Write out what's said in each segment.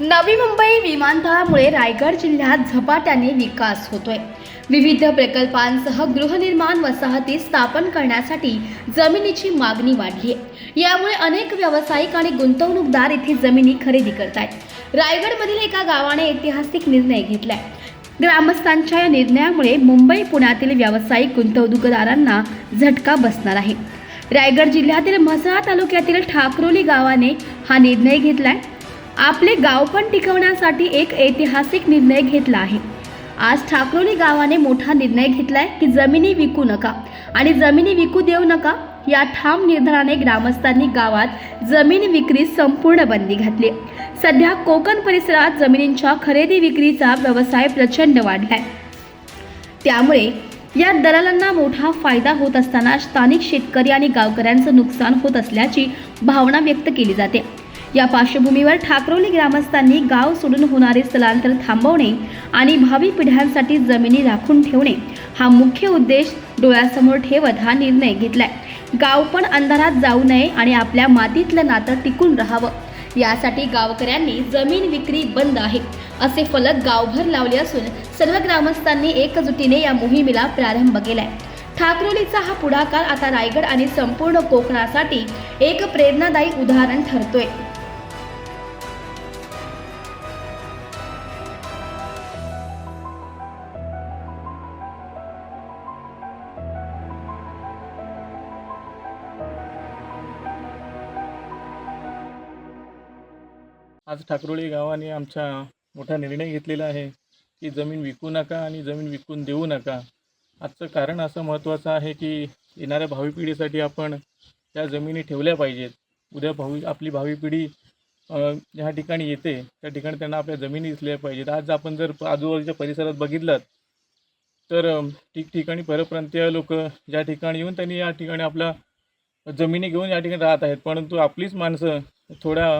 नवी मुंबई विमानतळामुळे रायगड जिल्ह्यात झपाट्याने विकास होतोय. विविध प्रकल्पांसह गृहनिर्माण वसाहती स्थापन करण्यासाठी जमिनीची मागणी वाढली आहे. यामुळे अनेक व्यावसायिक आणि गुंतवणूकदार येथे जमिनी खरेदी करतायत. रायगडमधील एका गावाने ऐतिहासिक निर्णय घेतलाय. ग्रामस्थांच्या या निर्णयामुळे मुंबई पुण्यातील व्यावसायिक गुंतवणूकदारांना झटका बसणार आहे. रायगड जिल्ह्यातील म्हसळा तालुक्यातील ठाकरोली गावाने हा निर्णय घेतलाय. आपले गाव पण टिकवण्यासाठी एक ऐतिहासिक निर्णय घेतला आहे. आज ठाकरोली गावाने मोठा निर्णय घेतलाय की जमिनी विकू नका आणि जमिनी विकू देऊ नका या ठाम निर्धाराने ग्रामस्थांनी गावात जमीन विक्री संपूर्ण बंदी घातली. सध्या कोकण परिसरात जमिनींच्या खरेदी विक्रीचा व्यवसाय प्रचंड वाढलाय. त्यामुळे या दलालांना मोठा फायदा होत असताना स्थानिक शेतकरी आणि गावकऱ्यांचं नुकसान होत असल्याची भावना व्यक्त केली जाते. या पार्श्वभूमीवर ठाकरोली ग्रामस्थांनी गाव सोडून होणारे स्थलांतर थांबवणे आणि भावी पिढ्यांसाठी जमिनी राखून ठेवणे हा मुख्य उद्देश डोळ्यासमोर ठेवत हा निर्णय घेतलाय. गाव पण अंधारात जाऊ नये आणि आपल्या मातीतलं नातं टिकून राहावं. यासाठी गावकऱ्यांनी जमीन विक्री बंद आहे. असे फलक गावभर लावले असून सर्व ग्रामस्थांनी एकजुटीने या मोहिमेला प्रारंभ केलाय. ठाकरोलीचा हा पुढाकार आता रायगड आणि संपूर्ण कोकणासाठी एक प्रेरणादायी उदाहरण ठरतोय. आज ठाकरोळी गावाने आमचा मोठा निर्णय घेतलेला आहे की जमीन विकू नका आणि जमीन विकून देऊ नका. आजचं कारण असं महत्त्वाचं आहे की येणाऱ्या भावी पिढीसाठी आपण त्या जमिनी ठेवल्या पाहिजेत. उद्या भावी आपली भावी पिढी ह्या ज्या ठिकाणी येते. त्या ठिकाणी त्यांना आपल्या जमिनी दिसल्या पाहिजेत. आज आपण जर आजूबाजूच्या परिसरात बघितलं तर ठिकठिकाणी परप्रांतीय लोक ज्या ठिकाणी येऊन त्यांनी या ठिकाणी आपल्या जमिनी घेऊन या ठिकाणी राहत आहेत. परंतु आपलीच माणसं थोड्या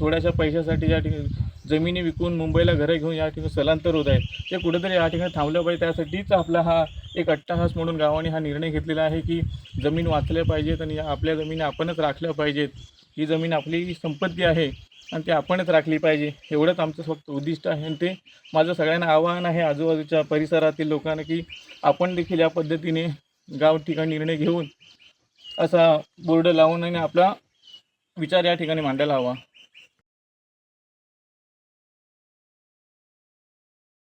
थोड्याशा पैशासाठी या ठिकाणी जमिनी विकून मुंबईला घरं घेऊन या ठिकाणी स्थलांतर होत आहेत ते कुठेतरी या ठिकाणी थांबलं पाहिजे. त्यासाठीच आपला हा एक अट्टाहास म्हणून गावाने हा निर्णय घेतलेला आहे की जमीन वाचल्या पाहिजेत आणि या आपल्या जमिनी आपणच राखल्या पाहिजेत. ही जमीन आपली संपत्ती आहे आणि ती आपणच राखली पाहिजे. एवढंच आमचं फक्त उद्दिष्ट आहे आणि ते माझं सगळ्यांना आवाहन आहे आजूबाजूच्या परिसरातील लोकांना की आपण देखील या पद्धतीने गाव ठिकाणी निर्णय घेऊन असा बोर्ड लावून आणि आपला विचार या ठिकाणी मांडायला हवा.